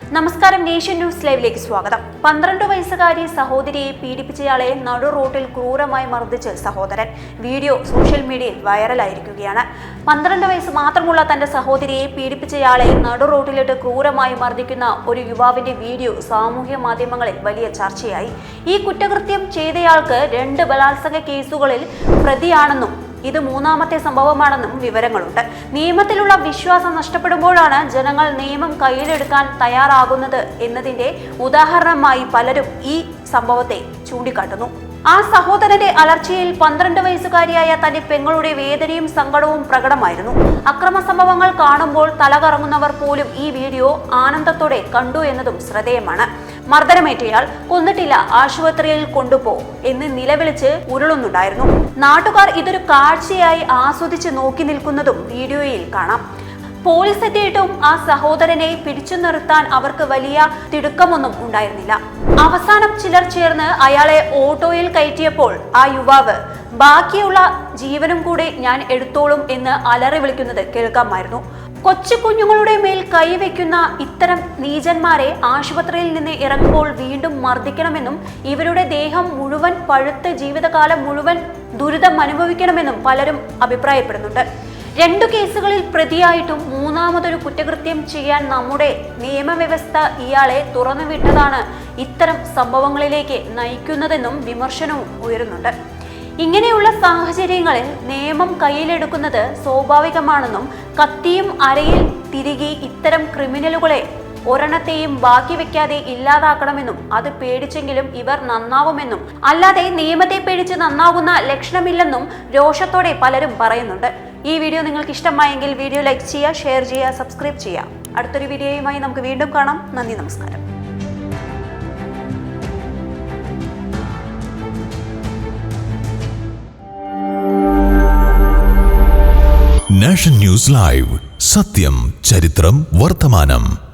നമസ്കാരം nation news ലൈവിലേക്ക് സ്വാഗതം. പന്ത്രണ്ട് വയസ്സുകാരി സഹോദരിയെ പീഡിപ്പിച്ചയാളെ നടു റോട്ടിൽ ക്രൂരമായി മർദ്ദിച്ച് സഹോദരൻ. വീഡിയോ സോഷ്യൽ മീഡിയയിൽ വൈറലായിരിക്കുകയാണ്. പന്ത്രണ്ട് വയസ്സ് മാത്രമുള്ള തന്റെ സഹോദരിയെ പീഡിപ്പിച്ചയാളെ നടു റോട്ടിലിട്ട് ക്രൂരമായി മർദ്ദിക്കുന്ന ഒരു യുവാവിന്റെ വീഡിയോ സാമൂഹ്യ മാധ്യമങ്ങളിൽ വലിയ ചർച്ചയായി. ഈ കുറ്റകൃത്യം ചെയ്തയാൾക്ക് രണ്ട് ബലാത്സംഗ കേസുകളിൽ പ്രതിയാണെന്നും ഇത് മൂന്നാമത്തെ സംഭവമാണെന്നും വിവരങ്ങളുണ്ട്. നിയമത്തിലുള്ള വിശ്വാസം നഷ്ടപ്പെടുമ്പോഴാണ് ജനങ്ങൾ നിയമം കയ്യിലെടുക്കാൻ തയ്യാറാകുന്നത് എന്നതിന്റെ ഉദാഹരണമായി പലരും ഈ സംഭവത്തെ ചൂണ്ടിക്കാട്ടുന്നു. ആ സഹോദരന്റെ അലർച്ചയിൽ പന്ത്രണ്ട് വയസ്സുകാരിയായ തന്റെ പെങ്ങളുടെ വേദനയും സങ്കടവും പ്രകടമായിരുന്നു. അക്രമ സംഭവങ്ങൾ കാണുമ്പോൾ തലകറങ്ങുന്നവർ പോലും ഈ വീഡിയോ ആനന്ദത്തോടെ കണ്ടു എന്നതും ശ്രദ്ധേയമാണ്. മർദ്ദനമേറ്റയാൾ കൊന്നിട്ടില്ല ആശുപത്രിയിൽ കൊണ്ടുപോ എന്ന് നിലവിളിച്ച് ഉരുളുന്നുണ്ടായിരുന്നു. നാട്ടുകാർ ഇതൊരു കാഴ്ചയായി ആസ്വദിച്ച് നോക്കി നിൽക്കുന്നതും വീഡിയോയിൽ കാണാം. പോലീസ് എത്തിയിട്ടും ആ സഹോദരനെ പിടിച്ചു നിർത്താൻ അവർക്ക് വലിയ തിടുക്കമൊന്നും ഉണ്ടായിരുന്നില്ല. അവസാനം ചിലർ ചേർന്ന് അയാളെ ഓട്ടോയിൽ കയറ്റിയപ്പോൾ ആ യുവാവ് ബാക്കിയുള്ള ജീവനും കൂടെ ഞാൻ എടുത്തോളും എന്ന് അലറി വിളിക്കുന്നത് കേൾക്കാമായിരുന്നു. കൊച്ചു കുഞ്ഞുങ്ങളുടെ മേൽ കൈവയ്ക്കുന്ന ഇത്തരം നീചന്മാരെ ആശുപത്രിയിൽ നിന്ന് ഇറങ്ങുമ്പോൾ വീണ്ടും മർദ്ദിക്കണമെന്നും ഇവരുടെ ദേഹം മുഴുവൻ പഴുത്ത് ജീവിതകാലം മുഴുവൻ ദുരിതം അനുഭവിക്കണമെന്നും പലരും അഭിപ്രായപ്പെടുന്നുണ്ട്. രണ്ടു കേസുകളിൽ പ്രതിയായിട്ടും മൂന്നാമതൊരു കുറ്റകൃത്യം ചെയ്യാൻ നമ്മുടെ നിയമവ്യവസ്ഥ ഇയാളെ തുറന്നുവിട്ടതാണ് ഇത്തരം സംഭവങ്ങളിലേക്ക് നയിക്കുന്നതെന്നും വിമർശനവും ഉയരുന്നുണ്ട്. ഇങ്ങനെയുള്ള സാഹചര്യങ്ങളിൽ നിയമം കയ്യിലെടുക്കുന്നത് സ്വാഭാവികമാണെന്നും കത്തിയും അരയിൽ തിരികെ ഇത്തരം ക്രിമിനലുകളെ ഒരെണ്ണത്തെയും ബാക്കി വെക്കാതെ ഇല്ലാതാക്കണമെന്നും അത് പേടിച്ചെങ്കിലും ഇവർ നന്നാവുമെന്നും അല്ലാതെ നിയമത്തെ പേടിച്ച് നന്നാവുന്ന ലക്ഷണമില്ലെന്നും രോഷത്തോടെ പലരും പറയുന്നുണ്ട്. ഈ വീഡിയോ നിങ്ങൾക്ക് ഇഷ്ടമായെങ്കിൽ വീഡിയോ ലൈക്ക് ചെയ്യുക ഷെയർ ചെയ്യുക സബ്സ്ക്രൈബ് ചെയ്യുക. അടുത്തൊരു വീഡിയോയുമായി നമുക്ക് വീണ്ടും കാണാം. നന്ദി നമസ്കാരം. Nation news live. സത്യം ചരിത്രം വർത്തമാനം.